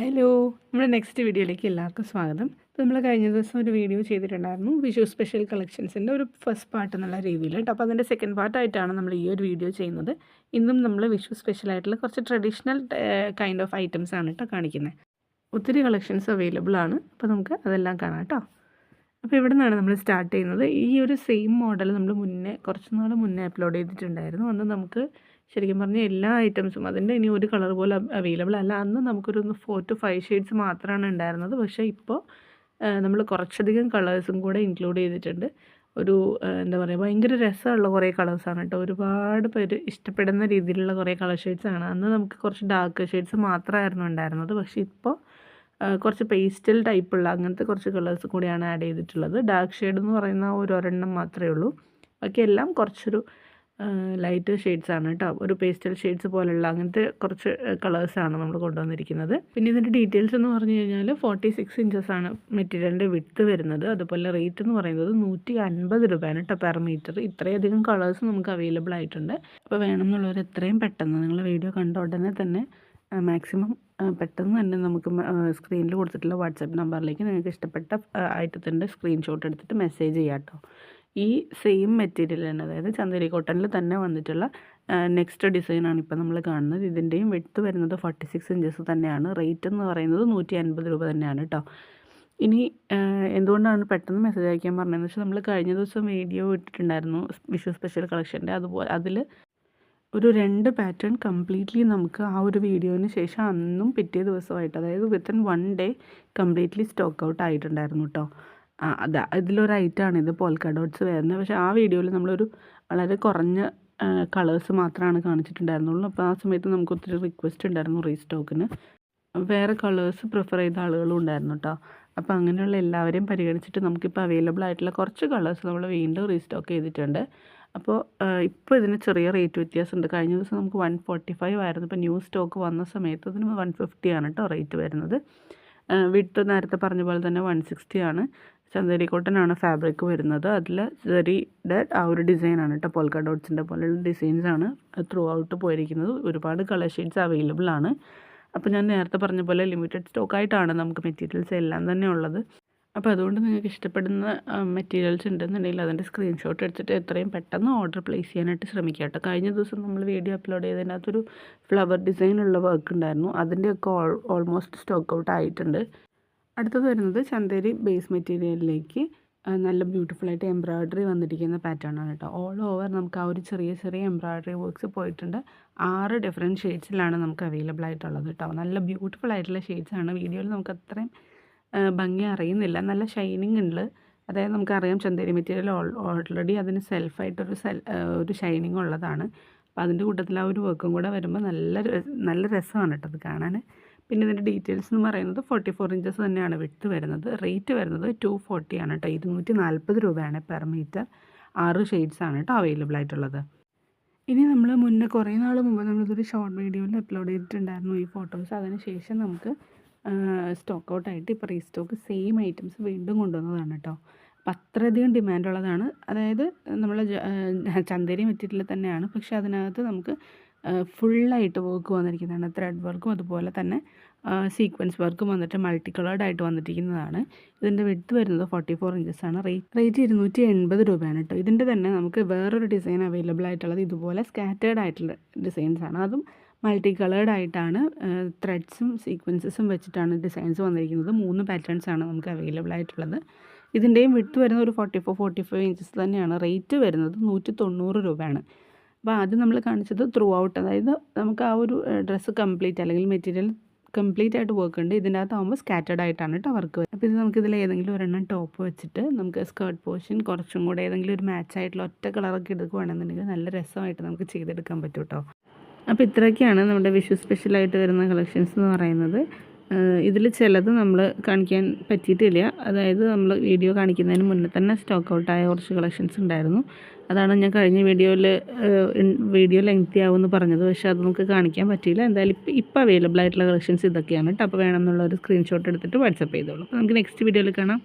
Hello നമ്മുടെ next വീഡിയോയിലേക്ക് എല്ലാവർക്കും സ്വാഗതം. ഇപ്പോൾ നമ്മൾ കഴിഞ്ഞ ദിവസം ഒരു വീഡിയോ ചെയ്തിട്ടുണ്ടായിരുന്നു. വിഷു സ്പെഷ്യൽ കളക്ഷൻസിന്റെ ഒരു ഫസ്റ്റ് പാർട്ട് എന്നുള്ള രീതിയിൽ കേട്ടോ അപ്പോൾ അതിന്റെ സെക്കൻഡ് പാർട്ടായിട്ടാണ് നമ്മൾ ഈ ഒരു വീഡിയോ ചെയ്യുന്നത്. ഇന്നും നമ്മൾ വിഷു സ്പെഷ്യൽ ആയിട്ടുള്ള കുറച്ച് ട്രഡീഷണൽ കൈൻഡ് ഓഫ് ഐറ്റംസ് ആണ് കേട്ടോ കാണിക്കുന്നത് ഒത്തിരി കളക്ഷൻസ് അവൈലബിൾ ആണ്. അപ്പോൾ നമുക്ക് അതെല്ലാം കാണാം കേട്ടോ അപ്പോൾ ഇവിടെ നിന്നാണ് നമ്മൾ സ്റ്റാർട്ട് ചെയ്യുന്നത്. ഈ ഒരു സെയിം മോഡൽ നമ്മൾ മുന്നേ കുറച്ച് നാൾ മുന്നേ അപ്ലോഡ് ചെയ്തിട്ടുണ്ടായിരുന്നു. അന്ന് നമുക്ക് ശരിക്കും പറഞ്ഞാൽ എല്ലാ ഐറ്റംസും അതിന്റെ ഇനി ഒരു കളർ പോലും അവൈലബിൾ അല്ല. അന്ന് നമുക്കൊരു ഫോർ ടു ഫൈവ് ഷെയ്ഡ്സ് മാത്രമാണ് ഉണ്ടായിരുന്നത്. പക്ഷേ ഇപ്പോൾ നമ്മൾ കുറച്ചധികം കളേഴ്സും കൂടെ ഇൻക്ലൂഡ് ചെയ്തിട്ടുണ്ട്. ഒരു എന്താ പറയുക ഭയങ്കര രസമുള്ള കുറേ കളേഴ്സാണ് കേട്ടോ. ഒരുപാട് പേര് ഇഷ്ടപ്പെടുന്ന രീതിയിലുള്ള കുറേ കളർ ഷെയ്ഡ്സാണ് അന്ന് നമുക്ക് കുറച്ച് ഡാർക്ക് ഷെയ്ഡ്സ് മാത്രമായിരുന്നു ഉണ്ടായിരുന്നത്. പക്ഷേ ഇപ്പോൾ കുറച്ച് പേസ്റ്റൽ ടൈപ്പുള്ള അങ്ങനത്തെ കുറച്ച് കളേഴ്സ് കൂടിയാണ് ആഡ് ചെയ്തിട്ടുള്ളത്. ഡാർക്ക് ഷെയ്ഡ് എന്ന് പറയുന്ന ഒരു ഒരെണ്ണം മാത്രമേ ഉള്ളൂ. ബാക്കിയെല്ലാം കുറച്ചൊരു ലൈറ്റ് ഷെയ്ഡ്സ് ആണ് കേട്ടോ ഒരു പേസ്റ്റൽ ഷെയ്ഡ്സ് പോലുള്ള അങ്ങനത്തെ കുറച്ച് കളേഴ്സാണ് നമ്മൾ കൊണ്ടുവന്നിരിക്കുന്നത്. പിന്നെ ഇതിന്റെ ഡീറ്റെയിൽസ് എന്ന് പറഞ്ഞു കഴിഞ്ഞാൽ ഫോർട്ടി സിക്സ് ഇഞ്ചസ് ആണ് മെറ്റീരിയലിന്റെ വിട്ട് വരുന്നത്. അതുപോലെ റേറ്റ് എന്ന് പറയുന്നത് നൂറ്റി അൻപത് രൂപയാണ് കേട്ടോ പെർ മീറ്റർ. ഇത്രയധികം കളേഴ്സ് നമുക്ക് അവൈലബിൾ ആയിട്ടുണ്ട്. അപ്പോൾ വേണമെന്നുള്ളവർ എത്രയും പെട്ടെന്ന് നിങ്ങൾ വീഡിയോ കണ്ട ഉടനെ തന്നെ മാക്സിമം പെട്ടെന്ന് തന്നെ നമുക്ക് സ്ക്രീനിൽ കൊടുത്തിട്ടുള്ള വാട്സാപ്പ് നമ്പറിലേക്ക് നിങ്ങൾക്ക് ഇഷ്ടപ്പെട്ട ഐറ്റത്തിന്റെ സ്ക്രീൻഷോട്ട് എടുത്തിട്ട് മെസ്സേജ് ചെയ്യാം കേട്ടോ ഈ സെയിം മെറ്റീരിയൽ തന്നെ അതായത് ചന്ദേരി കോട്ടണിൽ തന്നെ വന്നിട്ടുള്ള നെക്സ്റ്റ് ഡിസൈനാണ് ഇപ്പോൾ നമ്മൾ കാണുന്നത്. ഇതിന്റെയും വെട്ട് വരുന്നത് ഫോർട്ടി സിക്സ് ഇഞ്ചസ് തന്നെയാണ്. റേറ്റ് എന്ന് പറയുന്നത് നൂറ്റി അൻപത് രൂപ തന്നെയാണ് കേട്ടോ ഇനി എന്തുകൊണ്ടാണ് പെട്ടെന്ന് മെസ്സേജ് അയക്കാൻ പറഞ്ഞതെന്ന് വെച്ചാൽ നമ്മൾ കഴിഞ്ഞ ദിവസം വീഡിയോ ഇട്ടിട്ടുണ്ടായിരുന്നു വിഷു സ്പെഷ്യൽ കളക്ഷന്റെ അതുപോലെ അതിൽ ഒരു രണ്ട് പാറ്റേൺ കംപ്ലീറ്റ്ലി നമുക്ക് ആ ഒരു വീഡിയോന് ശേഷം അന്നും പിറ്റേ ദിവസമായിട്ട് അതായത് within one day completely stock out ആയിട്ടുണ്ടായിരുന്നു കേട്ടോ ആ അതാ ഇതിലൊരു ഐറ്റമാണ് ഇത് പോൾക്ക ഡോട്ട്സ് വരുന്നത് പക്ഷേ ആ വീഡിയോയിൽ നമ്മളൊരു വളരെ കുറഞ്ഞ കളേഴ്സ് മാത്രമാണ് കാണിച്ചിട്ടുണ്ടായിരുന്നുള്ളൂ. അപ്പോൾ ആ സമയത്ത് നമുക്ക് ഒത്തിരി റിക്വസ്റ്റ് ഉണ്ടായിരുന്നു റീസ്റ്റോക്കിന് വേറെ കളേഴ്സ് പ്രിഫർ ചെയ്ത ആളുകളും ഉണ്ടായിരുന്നു കേട്ടോ അപ്പോൾ അങ്ങനെയുള്ള എല്ലാവരെയും പരിഗണിച്ചിട്ട് നമുക്കിപ്പോൾ അവൈലബിൾ ആയിട്ടുള്ള കുറച്ച് കളേഴ്സ് നമ്മൾ വീണ്ടും റീസ്റ്റോക്ക് ചെയ്തിട്ടുണ്ട്. അപ്പോൾ ഇപ്പോൾ ഇതിന് ചെറിയ റേറ്റ് വ്യത്യാസമുണ്ട്. കഴിഞ്ഞ ദിവസം നമുക്ക് വൺ ഫോർട്ടി ഫൈവ് ആയിരുന്നു. ഇപ്പോൾ ന്യൂ സ്റ്റോക്ക് വന്ന സമയത്ത് അതിന് വൺ ഫിഫ്റ്റി ആണ് കേട്ടോ റേറ്റ് വരുന്നത്. വിട്ട് നേരത്തെ പറഞ്ഞ പോലെ തന്നെ വൺ സിക്സ്റ്റി ആണ്. ചന്ദേരി കോട്ടനാണ് ഫാബ്രിക് വരുന്നത്. അതിൽ സെറിയുടെ ആ ഒരു ഡിസൈനാണ് കേട്ടോ പോൽക്ക ഡോട്ട്സിന്റെ പോലെയുള്ള ഡിസൈൻസാണ് ത്രൂ ഔട്ട് പോയിരിക്കുന്നത്. ഒരുപാട് കളർ ഷെയ്ഡ്സ് അവൈലബിൾ ആണ്. അപ്പോൾ ഞാൻ നേരത്തെ പറഞ്ഞ പോലെ ലിമിറ്റഡ് സ്റ്റോക്കായിട്ടാണ് നമുക്ക് മെറ്റീരിയൽസ് എല്ലാം തന്നെ ഉള്ളത്. അപ്പോൾ അതുകൊണ്ട് നിങ്ങൾക്ക് ഇഷ്ടപ്പെടുന്ന മെറ്റീരിയൽസ് ഉണ്ടെന്നുണ്ടെങ്കിൽ അതിന്റെ സ്ക്രീൻഷോട്ട് എടുത്തിട്ട് എത്രയും പെട്ടെന്ന് ഓർഡർ പ്ലേസ് ചെയ്യാനായിട്ട് ശ്രമിക്കുക കേട്ടോ കഴിഞ്ഞ ദിവസം നമ്മൾ വീഡിയോ അപ്ലോഡ് ചെയ്തതിനകത്തൊരു ഫ്ലവർ ഡിസൈനുള്ള വർക്ക് ഉണ്ടായിരുന്നു. അതിന്റെയൊക്കെ ഓൾ ഓൾമോസ്റ്റ് സ്റ്റോക്ക് ഔട്ട് ആയിട്ടുണ്ട്. അടുത്തത് വരുന്നത് ചന്തേരി ബേസ് മെറ്റീരിയലിലേക്ക് നല്ല ബ്യൂട്ടിഫുൾ ആയിട്ട് എംബ്രോയ്ഡറി വന്നിരിക്കുന്ന പാറ്റേൺ ആണ് കേട്ടോ. ഓൾ ഓവർ നമുക്ക് ആ ഒരു ചെറിയ ചെറിയ എംബ്രോയ്ഡറി വർക്ക്സ് പോയിട്ടുണ്ട്. ആറ് ഡിഫറെന്റ് ഷെയ്ഡ്സിലാണ് നമുക്ക് അവൈലബിൾ ആയിട്ടുള്ളത് കേട്ടോ. നല്ല ബ്യൂട്ടിഫുൾ ആയിട്ടുള്ള ഷെയ്ഡ്സ് ആണ്. വീഡിയോയിൽ നമുക്ക് അത്രയും ഭംഗി അറിയുന്നില്ല. നല്ല ഷൈനിങ് ഉണ്ട്. അതായത് നമുക്കറിയാം ചന്തേരി മെറ്റീരിയൽ ഓൾറെഡി അതിന് സെൽഫായിട്ടൊരു സെൽ ഒരു ഷൈനിങ് ഉള്ളതാണ്. അപ്പോൾ അതിന്റെ കൂട്ടത്തിൽ ആ ഒരു വർക്കും കൂടെ വരുമ്പോൾ നല്ല നല്ല രസമാണ് കേട്ടോ അത് കാണാൻ പിന്നെ ഇതിന്റെ ഡീറ്റെയിൽസ് എന്ന് പറയുന്നത് ഫോർട്ടി ഫോർ ഇഞ്ചസ് തന്നെയാണ് വിട്ട് വരുന്നത്. റേറ്റ് വരുന്നത് ടു ഫോർട്ടിയാണ് കേട്ടോ ഇരുന്നൂറ്റി നാൽപ്പത് രൂപയാണ് പെർ മീറ്റർ ആറ് ഷെയ്ഡ്സ് ആണ് കേട്ടോ അവൈലബിൾ ആയിട്ടുള്ളത്. ഇനി നമ്മൾ മുന്നേ കുറേ നാൾ മുമ്പ് നമ്മളിതൊരു ഷോർട്ട് വീഡിയോയിൽ അപ്ലോഡ് ചെയ്തിട്ടുണ്ടായിരുന്നു ഈ ഫോട്ടോസ് അതിന് ശേഷം നമുക്ക് സ്റ്റോക്ക് ഔട്ടായിട്ട് ഇപ്പോൾ റീസ്റ്റോക്ക് സെയിം ഐറ്റംസ് വീണ്ടും കൊണ്ടുവന്നതാണ് കേട്ടോ അപ്പം അത്രയധികം ഡിമാൻഡുള്ളതാണ് അതായത് നമ്മൾ ചന്തേരി മെറ്റീരിയൽ തന്നെയാണ്. പക്ഷേ അതിനകത്ത് നമുക്ക് ഫുള്ളായിട്ട് വർക്ക് വന്നിരിക്കുന്നതാണ്. ത്രെഡ് വർക്കും അതുപോലെ തന്നെ സീക്വൻസ് വർക്കും വന്നിട്ട് മൾട്ടി കളേർഡ് ആയിട്ട് വന്നിരിക്കുന്നതാണ് ഇതിന്റെ വിട്ട് വരുന്നത് ഫോർട്ടി ഫോർ ആണ്. റേറ്റ് റേറ്റ് ഇരുന്നൂറ്റി എൺപത് രൂപയാണ് കേട്ടോ ഇതിന്റെ തന്നെ നമുക്ക് വേറൊരു ഡിസൈൻ അവൈലബിൾ ആയിട്ടുള്ളത് ഇതുപോലെ സ്കാറ്റേർഡ് ആയിട്ടുള്ള ഡിസൈൻസ് ആണ്. അതും മൾട്ടി കളേർഡ് ആയിട്ടാണ് ത്രെഡ്സും സീക്വൻസസും വെച്ചിട്ടാണ് ഡിസൈൻസ് വന്നിരിക്കുന്നത്. മൂന്ന് പാറ്റേൺസ് ആണ് നമുക്ക് അവൈലബിൾ ആയിട്ടുള്ളത്. ഇതിന്റെയും വിട്ട് വരുന്നത് ഒരു forty four forty five inches തന്നെയാണ്. റേറ്റ് വരുന്നത് നൂറ്റി തൊണ്ണൂറ് രൂപയാണ്. അപ്പോൾ ആദ്യം നമ്മൾ കാണിച്ചത് ത്രൂ ഔട്ട് അതായത് നമുക്ക് ആ ഒരു ഡ്രസ്സ് കംപ്ലീറ്റ് അല്ലെങ്കിൽ മെറ്റീരിയൽ കംപ്ലീറ്റ് ആയിട്ട് വർക്ക് ഉണ്ട്. ഇതിന്റെ അകത്താകുമ്പോൾ സ്കാറ്റേഡ് ആയിട്ടാണ് കേട്ടോ വർക്ക് വരുന്നത് അപ്പോൾ ഇത് നമുക്ക് ഇതിൽ ഏതെങ്കിലും ഒരെണ്ണം ടോപ്പ് വെച്ചിട്ട് നമുക്ക് സ്കേർട്ട് പോർഷൻ കുറച്ചും കൂടെ ഏതെങ്കിലും ഒരു മാച്ച് ആയിട്ടുള്ള ഒറ്റ കളറൊക്കെ എടുക്കുകയാണെന്നുണ്ടെങ്കിൽ നല്ല രസമായിട്ട് നമുക്ക് ചെയ്തെടുക്കാൻ പറ്റും കേട്ടോ അപ്പോൾ ഇത്രയൊക്കെയാണ് നമ്മുടെ വിഷു സ്പെഷ്യലായിട്ട് വരുന്ന കളക്ഷൻസ് എന്ന് പറയുന്നത്. ഇതിൽ ചിലത് നമ്മൾ കാണിക്കാൻ പറ്റിയിട്ടില്ല. അതായത് നമ്മൾ വീഡിയോ കാണിക്കുന്നതിന് മുന്നേ തന്നെ സ്റ്റോക്ക് ഔട്ടായ കുറച്ച് കളക്ഷൻസ് ഉണ്ടായിരുന്നു. അതാണ് ഞാൻ കഴിഞ്ഞ വീഡിയോയിൽ വീഡിയോ ലെങ്തി ആവുമെന്ന് പറഞ്ഞത്. പക്ഷേ അത് നമുക്ക് കാണിക്കാൻ പറ്റിയില്ല. എന്തായാലും ഇപ്പം ഇപ്പം അവൈലബിൾ ആയിട്ടുള്ള കളക്ഷൻസ് ഇതൊക്കെയാണ്. കേട്ടോ അപ്പോൾ വേണമെന്നുള്ള ഒരു സ്ക്രീൻഷോട്ട് എടുത്തിട്ട് വാട്സപ്പ് ചെയ്തോളൂ. നമുക്ക് നെക്സ്റ്റ് വീഡിയോയിൽ കാണാം.